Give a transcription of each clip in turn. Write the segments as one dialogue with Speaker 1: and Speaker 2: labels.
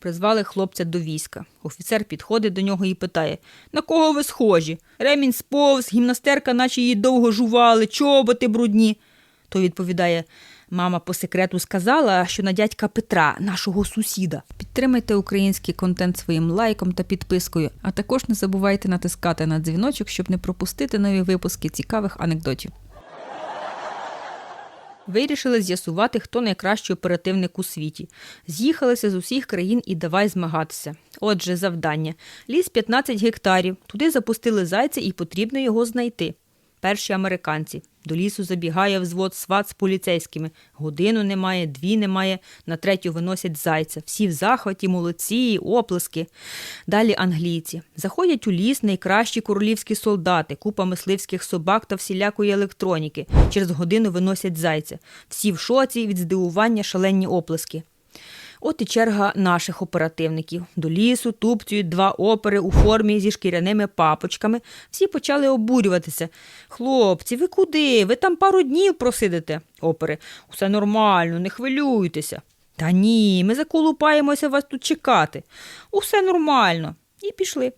Speaker 1: Призвали хлопця до війська. Офіцер підходить до нього і питає: На кого ви схожі? Ремінь сповз, гімнастерка, наче її довго жували, чоботи брудні. Той відповідає: Мама по секрету сказала, що на дядька Петра, нашого сусіда. Підтримайте український контент своїм лайком та підпискою, а також не забувайте натискати на дзвіночок, щоб не пропустити нові випуски цікавих анекдотів. Вирішили з'ясувати, хто найкращий оперативник у світі. З'їхалися з усіх країн і давай змагатися. Отже, завдання: ліс 15 гектарів. Туди запустили зайця і потрібно його знайти. Перші американці. До лісу забігає взвод сват з поліцейськими. Годину немає, дві немає, на третю виносять зайця. Всі в захваті, молодці, оплески. Далі англійці. Заходять у ліс найкращі королівські солдати, купа мисливських собак та всілякої електроніки. Через годину виносять зайця. Всі в шоці від здивування шалені оплески. От і черга наших оперативників. До лісу тупцюють два опери у формі зі шкіряними папочками. Всі почали обурюватися. Хлопці, ви куди? Ви там пару днів просидите. Опери, усе нормально, не хвилюйтеся. Та ні, ми заколупаємося вас тут чекати. Усе нормально. І пішли.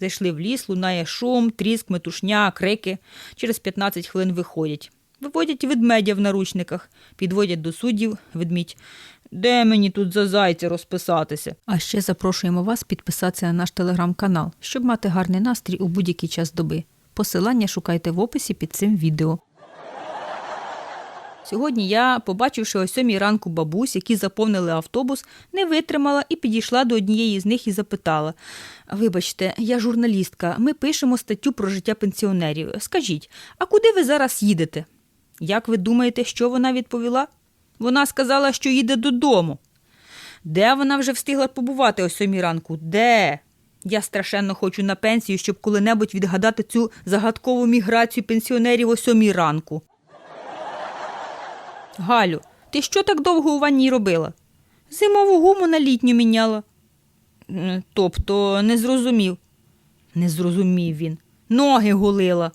Speaker 1: Зайшли в ліс, лунає шум, тріск, метушня, крики. Через 15 хвилин виходять. Виводять ведмедя в наручниках, підводять до суддів ведмідь. Де мені тут за зайця розписатися? А ще запрошуємо вас підписатися на наш телеграм-канал, щоб мати гарний настрій у будь-який час доби. Посилання шукайте в описі під цим відео. Сьогодні я, побачивши о сьомій ранку бабусь, які заповнили автобус, не витримала і підійшла до однієї з них і запитала: Вибачте, я журналістка, ми пишемо статтю про життя пенсіонерів. Скажіть, а куди ви зараз їдете? Як ви думаєте, що вона відповіла? Вона сказала, що їде додому. Де вона вже встигла побувати о сьомій ранку? Де? Я страшенно хочу на пенсію, щоб коли-небудь відгадати цю загадкову міграцію пенсіонерів о сьомій ранку. Галю, ти що так довго у ванні робила? Зимову гуму на літню міняла. Тобто не зрозумів. Не зрозумів він. Ноги голила.